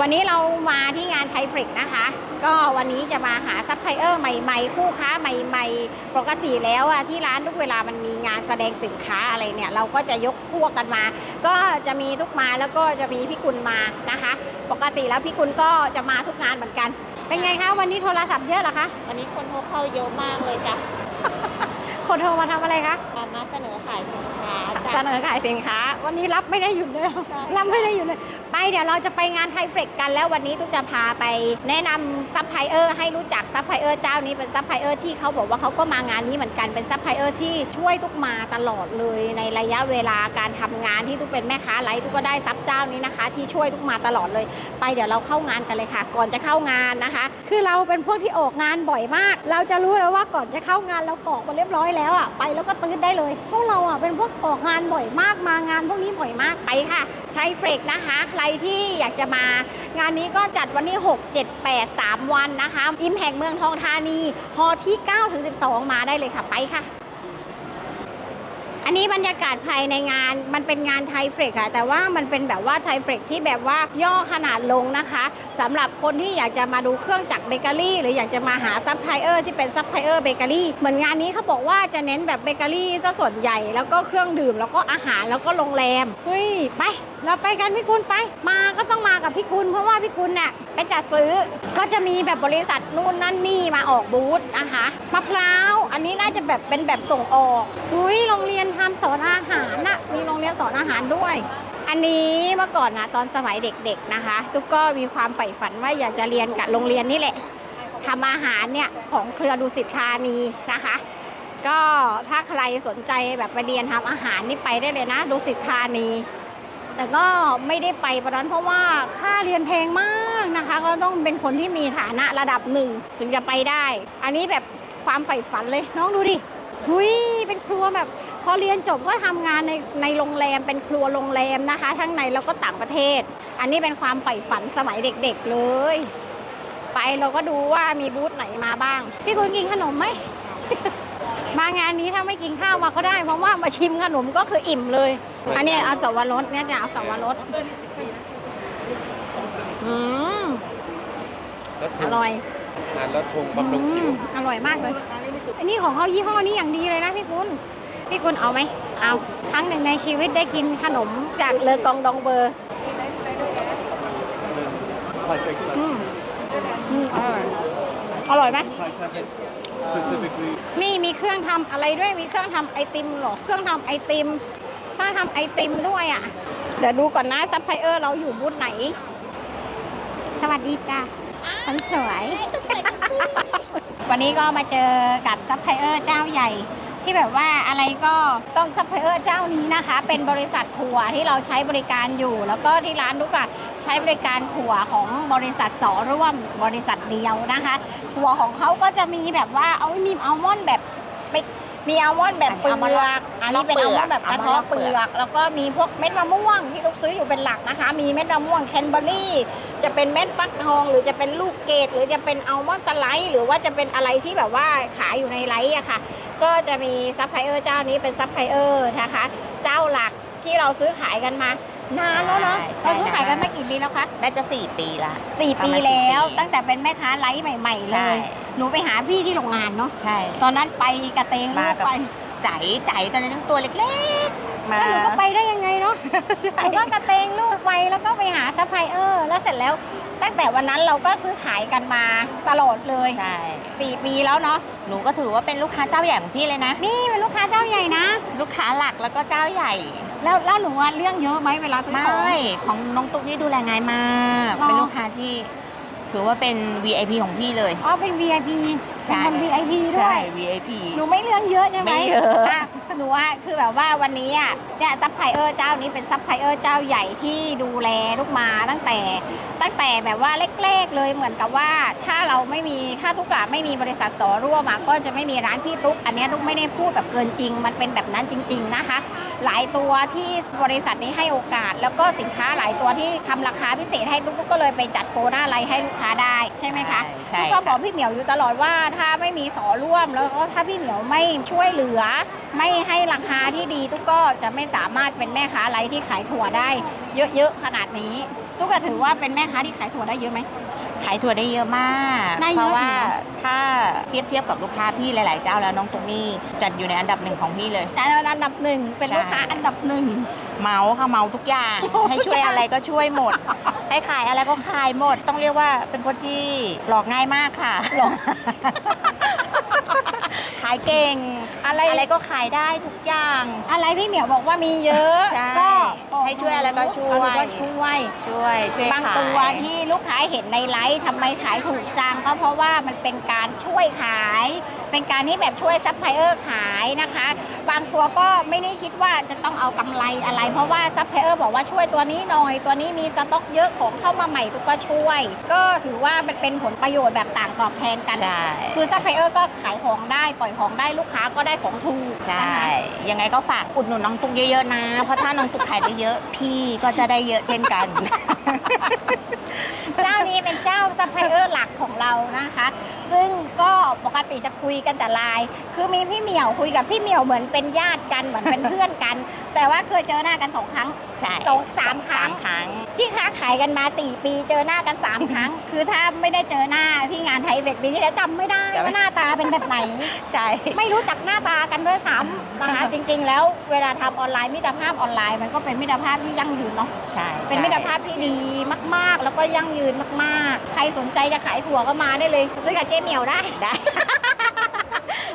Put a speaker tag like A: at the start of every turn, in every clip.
A: วันนี้เรามาที่งานไทฟริกนะคะ ก็วันนี้จะมาหาซัพพลายเออร์ใหม่ๆ คู่ค้าใหม่ๆ ปกติแล้วอะที่ร้านทุกเวลามันมีงานแสดงสินค้าอะไรเนี่ย เราก็จะยกพวกกันมา ก็จะมีทุกมาแล้วก็จะมีพี่กุลมานะคะ ปกติแล้วพี่กุลก็จะมาทุกงานเหมือนกัน เป็นไงคะวันนี้โทรศัพท์เยอะเหรอคะ
B: วันนี้คนโทรเข้าเยอะมากเลยจ้ะ
A: คนโทรมาทำอะไรคะ
B: มาเสนอขายสินค้า
A: เส
B: จ้ะ
A: นอขายสินค้า วันนี้รับไม่ได้หยุดเลย
B: ใช่
A: รับไม่ได้หยุดเลยไป เดี๋ยวเราจะไปงานไทเฟรกกันแล้ววันนี้ตุ๊กจะพาไปแนะนำซัพพลายเออร์ให้รู้จักซัพพลายเออร์เจ้านี้เป็นซัพพลายเออร์ที่เขาบอกว่าเขาก็มางานนี้เหมือนกันเป็นซัพพลายเออร์ที่ช่วยตุ๊กมาตลอดเลยในระยะเวลาการทำงานที่ตุ๊กเป็นแม่ค้าไลฟ์ตุ๊กก็ได้ซับเจ้านี้นะคะ ที่ช่วยตุ๊กมาตลอดเลย ไปเดี๋ยวเราเข้างานกันเลยค่ะ ก่อนจะเข้างานนะคะ คือเราเป็นพวกที่ออกงานบ่อยมาก เราจะรู้แล้วว่าก่อนจะเข้างานเรากรอกมาเรียบร้อยแล้วอะไปแล้วก็ตื้นได้เลยพวกเราอะเป็นพวกออกงานบ่อยมากมางานพวกนี้บ่อยมากไปค่ะใช้เฟรกนะคะใครที่อยากจะมางานนี้ก็จัดวันที่ 6 7 8 3 วันนะคะ อิมแห่งเมืองทองธานีฮอที่9ถึง12 มาได้เลยค่ะไปค่ะ อันนี้บรรยากาศภายในงานมันเป็นงานไทเฟรกอะแต่ว่ามันเป็นแบบว่าไทเฟรกที่แบบว่าย่อขนาดลงนะคะสำหรับคนที่อยากจะมาดูเครื่องจักรเบเกอรี่ หรืออยากจะมาหาซัพพลายเออร์ที่เป็นซัพพลายเออร์เบเกอรี่เหมือนงานนี้เขาบอกว่าจะเน้นแบบเบเกอรี่ซะส่วนใหญ่แล้วก็เครื่องดื่มแล้วก็อาหารแล้วก็โรงแรมเฮ้ยไป เราไปกันพี่กุลไป มาก็ต้องมากับพี่กุลเพราะว่าพี่กุลเนี่ยไปจัดซื้อก็จะมีแบบบริษัทนู่นนั่นนี่มาออกบูธนะคะมะพร้าวอันนี้น่าจะแบบเป็นแบบส่งออกอุ้ยโรงเรียนทำสอนอาหารน่ะมีโรงเรียนสอนอาหารด้วย อันนี้เมื่อก่อนนะตอนสมัยเด็กๆนะคะ ทุกก็มีความใฝ่ฝันว่าอยากจะเรียนกับโรงเรียนนี่แหละทำอาหารเนี่ยของเครือดุสิตธานีนะคะ ก็ถ้าใครสนใจแบบไปเรียนทำอาหารนี่ไปได้เลยนะดุสิตธานี แต่ก็ไม่ได้ไปประนั้นเพราะว่าค่าเรียนแพงมากนะคะ ก็ต้องเป็นคนที่มีฐานะระดับหนึ่งถึงจะไปได้ อันนี้แบบความใฝ่ฝันเลยน้องดูดิหุยเป็นครัวแบบ พอเรียนจบก็ทำงานในในโรงแรมเป็นครัวโรงแรมนะคะ ทั้งในแล้วก็ต่างประเทศ อันนี้เป็นความใฝ่ฝันสมัยเด็กๆเลย ไปเราก็ดูว่ามีบูธไหนมาบ้าง พี่คุณกินขนมไหม มางานนี้ถ้าไม่กินข้าวมาก็ได้ เพราะว่ามาชิมขนมก็คืออิ่มเลย อันนี้เอาสวรสเนี่ยจะเอาสวรสอืม
C: รถ
A: อ
C: พุง
A: ร่อย
C: ทานรถพุงบำรุง
A: อื
C: ผิ
A: ม
C: ว
A: อร่อยมากเลย อันนี้ของเขายี่ห้อนี้อย่างดีเลยนะพี่คุณ พี่คุณเอาไหม เอาครั้งหนึ่งในชีวิตได้กินขนมจากเลอกองดองเบอร์อืมอืมอร่อยอร่อยไหมมีมีเครื่องทำอะไรด้วยมีเครื่องทำไอติมเหรอ เครื่องทำไอติมถ้าทำไอติมด้วยอะ เดี๋ยวดูก่อนนะซัพพลายเออร์เราอยู่บูธไหน สวัสดีจ้าคนสวย วันนี้ก็มาเจอกับซัพพลายเออร์เจ้าใหญ่ ที่แบบว่าอะไรก็ต้องซัพพลายเออร์เจ้านี้นะคะ เป็นบริษัททัวร์ที่เราใช้บริการอยู่ แล้วก็ที่ร้านลูกอะใช้บริการทัวร์ของบริษัทสอร่วมบริษัทเดียวนะคะทัวร์ของเขาก็จะมีแบบว่าเอามีอัลมอนด์แบบไป มีอัลมอนด์แบบเปลือกอันนี้เป็นอัลมอนด์แบบกระเทาะเปลือก แล้วก็มีพวกเม็ดมะม่วงที่ลูกซื้ออยู่เป็นหลักนะคะ มีเม็ดมะม่วงแคนเบอรี่ จะเป็นเม็ดฟักทอง หรือจะเป็นลูกเกดหรือจะเป็นอัลมอนด์สไลด์หรือว่าจะเป็นอะไรที่แบบว่าขายอยู่ในไลท์อะค่ะ ก็จะมีซัพพลายเออร์เจ้านี้เป็นซัพพลายเออร์นะคะ เจ้าหลักที่เราซื้อขายกันมา นานแล้วเนาะ
B: ใช่
A: เราซื้อขายกัน
B: ใช่
A: มากี่ปีแล้วคะ
B: น่าจะ 4 ปีละ
A: สี่
B: ประ
A: ปี
B: มาณสี่
A: แล้ว
B: ปี
A: ตั้งแต่เป็นแม่ค้าไลท์ใหม่ ๆ เล
B: ใช่
A: ย หนูไปหาพี่ที่โรงงานเนาะ
B: ใช่
A: ตอนนั้นไปกระเตงลู
B: มากกับ
A: ไป
B: ใจใจตอนนั้นทั้งตัวเล็กๆ มา
A: แล้วหนูก็ไปได้ยังไงเนาะ
B: ใช่
A: หนูก็กระเตงลูกไปแล้วก็ไปหาซัพพลายเออร์ แล้วเสร็จแล้ว ตั้งแต่วันนั้นเราก็ซื้อขายกันมาตลอดเลย
B: ใช่
A: สี่ปีแล้วเนาะ
B: หนูก็ถือว่าเป็นลูกค้าเจ้าใหญ่ของพี่เลยนะ
A: นี่เป็นลูกค้าเจ้าใหญ่นะ
B: ลูกค้าหลักแล้วก็เจ้าใหญ่
A: แล้วแล้วหนูว่าเรื่องเยอะไหมเวลาซื้อ
B: ไม่
A: ของ
B: ของน้องตุ๊กนี่ดูแลง่ายมาก
A: หรอ
B: เป็นลูกค้าที่ถือว่าเป็น VIP ของพี่เลย
A: อ๋อ เป็น VIP
B: ใช่
A: เป็นคน VIP ด้
B: ใช่
A: วย
B: VIP
A: หนูไม่เรื่องเยอะใช่ไหม
B: ไม่เยอะะ
A: หนูว่าคือแบบว่าวันนี้อะเนี่ยซัพพลายเออร์เจ้านี้เป็นซัพพลายเออร์เจ้าใหญ่ที่ดูแลลูกมาตั้งแต่ ตั้งแต่แบบว่าเล็กๆเลยเหมือนกับว่าถ้าเราไม่มีถ้าทุกอะไม่มีบริษัทสอร่วมอะก็จะไม่มีร้านพี่ตุ๊กอันเนี้ยตุ๊กไม่ได้พูดแบบเกินจริง มันเป็นแบบนั้นจริง ๆนะคะ หลายตัวที่บริษัทนี้ให้โอกาส แล้วก็สินค้าหลายตัวที่ทำราคาพิเศษให้ตุ๊กตุ๊กก็เลยไปจัดโปรหน้าไลน์ให้ลูกค้าได้ใช่ไหมคะ
B: ใช่
A: ตุ๊กก็บอกพี่เหมียวอยู่ตลอดว่าถ้าไม่มีสอร่วมแล้วก็ถ้าพี่เหมียวไม่ช่วยเหลือไม่ให้ราคาที่ดีตุ๊กก็จะไม่สามารถเป็นแม่ค้าไลน์ที่ขายถั่วได้ เยอะๆขนาดนี้ ตุ๊กถือว่าเป็นแม่ค้าที่ขายถั่วได้เยอะไหม
B: ขายถั่วได้เยอะมาก
A: ได้เยอะ
B: เพราะว่า
A: อยู่เหรอ
B: ถ้าเทียบเทียบกับลูกค้าพี่หลายๆเจ้าแล้วน้องตุ๊กนี่จัดอยู่ในอันดับหนึ่งของพี่เลย
A: จานอันดับหนึ่งเป็น
B: ใช่
A: ลูกค้าอันดับหนึ่ง
B: เมาค่ะเมาทุกอย่าง ให้ช่วยอะไรก็ช่วยหมด ให้ขายอะไรก็ขายหมด ต้องเรียกว่าเป็นคนที่หลอกง่ายมากค่ะหลอกขายเก่ง
A: อะไร
B: อะไรก็ขายได้ทุกอย่าง
A: อะไรพี่เหมียวบอกว่ามีเยอะ
B: ใช่
A: ก็
B: ให้ช่วยอะไรก็ช่วย
A: อะไรก็ช่วย
B: ช่วยช่วย
A: บาง
B: ขาย
A: ตัวที่ ลูกค้าเห็นในไลฟ์ทำไมขายถูกจังก็เพราะว่ามันเป็นการช่วยขาย เป็นการที่แบบช่วยซัพพลายเออร์ขายนะคะ บางตัวก็ไม่ได้คิดว่าจะต้องเอากำไรอะไร เพราะว่าซัพพลายเออร์บอกว่าช่วยตัวนี้หน่อย ตัวนี้มีสต็อกเยอะของเข้ามาใหม่ก็ช่วย ก็ถือว่ามันเป็นผลประโยชน์แบบต่างตอบแทนกัน
B: ใช่
A: คือซัพพลายเออร์ก็ขายของได้ปล่อยของได้ลูกค้าก็ได้ของถูก
B: ใช่
A: นะคะ
B: ยังไงก็ฝากอุดหนุนน้องตุ๊กเยอะๆนะ เพราะถ้าน้องตุ๊กขายได้เยอะ พี่ก็จะได้เยอะเช่นกัน
A: เจ้านี้เป็นเจ้าซัพพลายเออร์หลักของเรานะคะ ซึ่งก็ปกติจะคุยกันแต่ไลน์คือมีพี่เหมียวคุยกับพี่เหมียวเหมือนเป็นญาติ กันเหมือนเป็นเพื่อนกัน แต่ว่าเคยเจอหน้ากันสองครั้ง
B: ใช่
A: สองสามครั้ง
B: ครั้ง
A: ที่ค้าขายกันมา 4 ปีเจอหน้ากัน 3 ครั้ง คือถ้าไม่ได้เจอหน้าที่งานไทยเฟกปีที่แล้วจำไม่ได้
B: จำไม่
A: ว่าหน้าตาเป็นแบบไหน
B: ใช่
A: ไม่รู้จักหน้าตากันด้วยซ้ำนะคะ จริง ๆ แล้วเวลาทำออนไลน์มิตรภาพออนไลน์มันก็เป็นมิตรภาพที่ยั่งยืนเนาะ
B: ใช่
A: เป็นมิตรภาพที่ดีมาก ๆ แล้วก็ยั่งยืนมาก ๆ ใครสนใจจะขายถั่วก็มาได้เลย ซื้อกับเจ๊เหมียวได้
B: ได้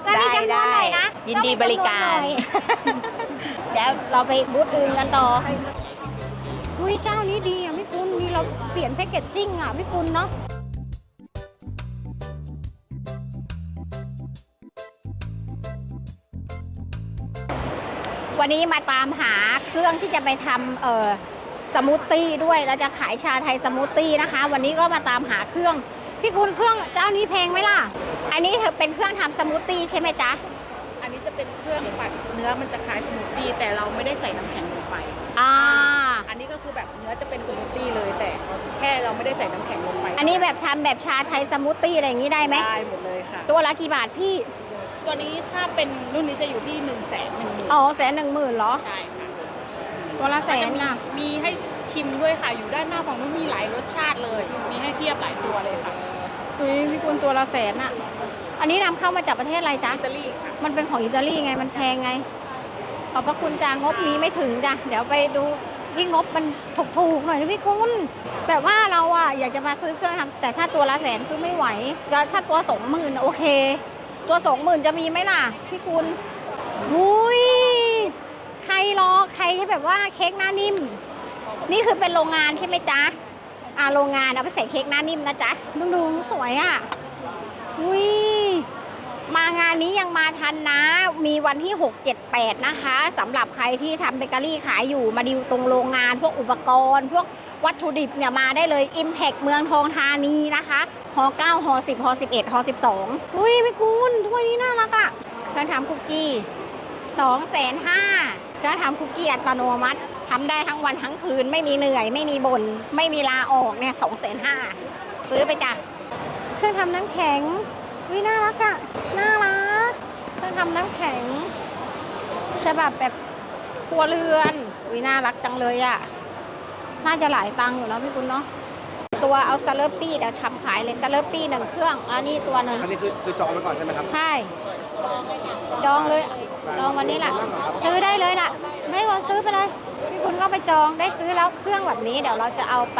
A: แล้วมีจำนวนหน่อ ยิน
B: ดีบริการ
A: ต้วเดี๋ยวเราไปบูธอื่นกันต่ออุ้ยเจ้านี้ดีอะพี่คุณนี่เราเปลี่ยนแพคเกจจิ้งอะพี่คุณเนาะวันนี้มาตามหาเครื่องที่จะไปทำเอ่อสมูทตี้ด้วยเราจะขายชาไทยสมูทตี้นะคะ วันนี้ก็มาตามหาเครื่อง พี่คุณเครื่องเจ้านี้แพงไหมล่ะ อันนี้เป็นเครื่องทำสมูทตี้ใช่ไหมจ๊ะ
D: เป็นเครื่องปั่นเนื้อมันจะคล้ายสมูทตี้แต่เราไม่ได้ใส่น้ำแข็งลงไป
A: อ่า
D: อันนี้ก็คือแบบเนื้อจะเป็นสมูทตี้เลยแต่แค่เราไม่ได้ใส่น้ำแข็งลงไป
A: อันนี้แบบทำแบบชาไทยสมูทตี้อะไรอย่างนี้ได้ไหม
D: ได้หมดเลยค่ะ
A: ตัวละกี่บาทพี่
D: ตัวนี้ถ้าเป็นรุ่นนี้จะอยู่ที่1นึ่งแสนหนึ่งหมื่น
A: อ๋อแสนหนึ่งหมื่นเหรอ
D: ใช่ค่ะ
A: ตัวละแส
D: จะ
A: น
D: มี
A: น่ะ
D: มีให้ชิมด้วยค่ะ อยู่ด้านหน้าฝั่งนู้นมีหลายรสชาติเลย มีให้เทียบหลายตัวเลยค่ะ
A: อุ้ยพี่คุณตัวละแสนอะ อันนี้นำเข้ามาจากประเทศอะไรจ๊ะ
D: อิตาลีค่ะ
A: มันเป็นของอิตาลีไง มันแพงไง ขอบพระคุณจ้างบมีไม่ถึงจ้ะ เดี๋ยวไปดูที่งบมันถูกๆหน่อยนะพี่คุณ แบบว่าเราอะอยากจะมาซื้อเครื่องทำแต่ถ้าตัวละแสนซื้อไม่ไหวแล้วถ้าตัวสองหมื่นโอเค ตัวสองหมื่นจะมีไหมล่ะพี่คุณอุ้ยใครรอใครที่แบบว่าเค้กหน้านิ่ม นี่คือเป็นโรงงานใช่ไหมจ๊ะ อ่าโรงงานเอาไปใส่เค้กหน้านิ่มนะจ๊ะดูดูสวยอะอุ้ย มางานนี้ยังมาทันนะ มีวันที่ 6 7 8 นะคะสำหรับใครที่ทำเบเกอรี่ขายอยู่มาดิวตรงโรงงาน พวกอุปกรณ์ พวกวัตถุดิบเนี่ยมาได้เลย Impact เมืองทองธานีนะคะหอ9หอ10หอ11หอ12อุ้ยไม่คุณถ้วยนี้น่ารักอะ่ะเครื่องทำคุกกี้2แสนห้าเครื่องทำคุกกี้อัตโนมัติทำได้ทั้งวันทั้งคืนไม่มีเหนื่อย ไม่มีบน่นไม่มีลาออกเนี่ย2แสนห้าซื้อไปจ้ะเครื่องทำน้ำแข็ง วิน่ารักอะน่ารักเครื่องทำน้ำแข็งฉบับแบบครัวเรือนวิน่ารักจังเลยอะน่าจะหลายตังค์อยู่แล้วพี่คุณเนาะตัวเอาซาเลอร์ปี้เดี๋ยวทำขายเลยซาเลอร์ปี้หนึ่งเครื่องแล้วนี่ตัวหนึ่ง
E: อันนี้คือคือจองไว้ก่อนใช่ไหมครับ
A: ใช่จองเลยจองวันนี้แหละซื้อได้เลยล่ะ ไม่ควรซื้อไปเลยพี่ คุณก็ไปจองได้ซื้อแล้วเครื่องแบบนี้เดี๋ยวเราจะเอาไป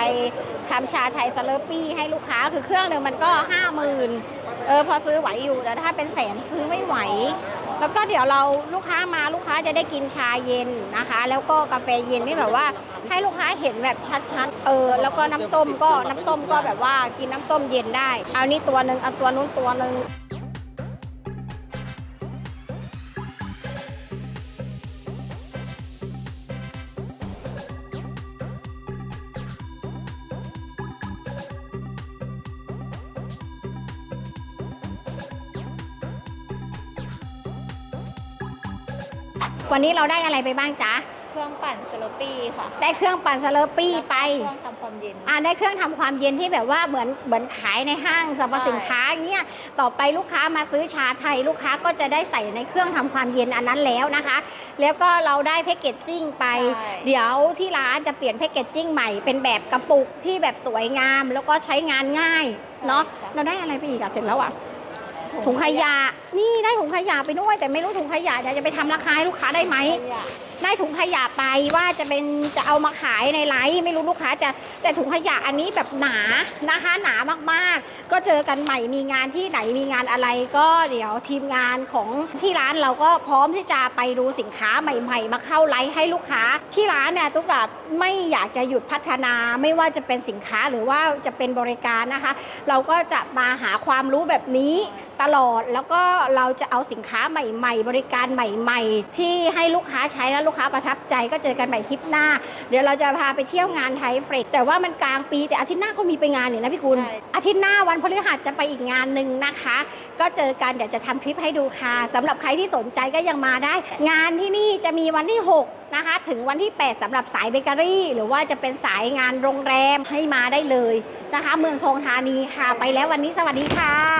A: ทำชาไทยสเลอร์ปี้ให้ลูกค้าคือเครื่องหนึ่งมันก็ห้าหมื่นเออพอซื้อไหวอยู่แต่ถ้าเป็นแสนซื้อไม่ไหว แล้วก็เดี๋ยวเราลูกค้ามาลูกค้าจะได้กินชาเย็นนะคะ แล้วก็กาแฟเย็นนี่แบบว่า ให้ลูกค้าเห็นแบบชัดๆเออแล้วก็น้ำส้มก็น้ำส้มก็แบบว่ากินน้ำส้มเย็นได้ เอานี่ตัวหนึ่งเอาตัวนู้นตัวหนึ่ง วันนี้เราได้อะไรไปบ้างจ๊ะ
B: เครื่องปั่นสโลปี้ค่ะ
A: ได้เครื่องปั่นสเลอร์ปี้ไป
B: เครื่องทำความเย็นเย็น
A: อ่าได้เครื่องทำความเย็นที่แบบว่าเหมือนเหมือนขายในห้างสรรพสินค้าอย่างเงี้ยต่อไปลูกค้ามาซื้อชาไทยลูกค้าก็จะได้ใส่ในเครื่องทำความเย็นอันนั้นแล้วนะคะ แล้วก็เราได้แพคเกจจิ้งไป
B: ใช่
A: เดี๋ยวที่ร้านจะเปลี่ยนแพคเกจจิ้งใหม่เป็นแบบกระปุกที่แบบสวยงาม แล้วก็ใช้งานง่ายเนาะเราได้อะไรไปอีกอะเสร็จแล้วอะถุงขยะ นี่ได้ถุงขยะไปด้วยแต่ไม่รู้ถุงขยะเดี๋ยวจะไปทำราคาให้ลูกค้าได้ไหมได้ถุงขยะไปว่าจะเป็นจะเอามาขายในไลฟ์ไม่รู้ลูกค้าจะแต่ถุงขยะอันนี้แบบหนานะคะ หนามากๆ ก็เจอกันใหม่มีงานที่ไหนมีงานอะไรก็เดี๋ยวทีมงานของที่ร้านเราก็พร้อมที่จะไปดูสินค้าใหม่ ๆ มาเข้าไลฟ์ให้ลูกค้าที่ร้านเนี่ยตุ๊กตาไม่อยากจะหยุดพัฒนาไม่ว่าจะเป็นสินค้าหรือว่าจะเป็นบริการนะคะ เราก็จะมาหาความรู้แบบนี้ตลอดแล้วก็เราจะเอาสินค้าใหม่ ๆ บริการใหม่ ๆ ที่ให้ลูกค้าใช้แล้วลูกค้าประทับใจก็เจอกันใหม่คลิปหน้า เดี๋ยวเราจะพาไปเที่ยวงานไทยเฟรกแต่ว่ามันกลางปีแต่อาทิตย์หน้าก็มีไปงานนี่นะพี่กุลอาทิตย์หน้าวันพฤหัสจะไปอีกงานหนึ่งนะคะ ก็เจอกันเดี๋ยวจะทำคลิปให้ดูค่ะสำหรับใครที่สนใจก็ยังมาได้ งานที่นี่จะมีวันที่ 6 นะคะ ถึงวันที่ 8สำหรับสายเบเกอรี่ หรือว่าจะเป็นสายงานโรงแรมให้มาได้เลยนะคะ เมืองทองธานีค่ะไปแล้ววันนี้สวัสดีค่ะ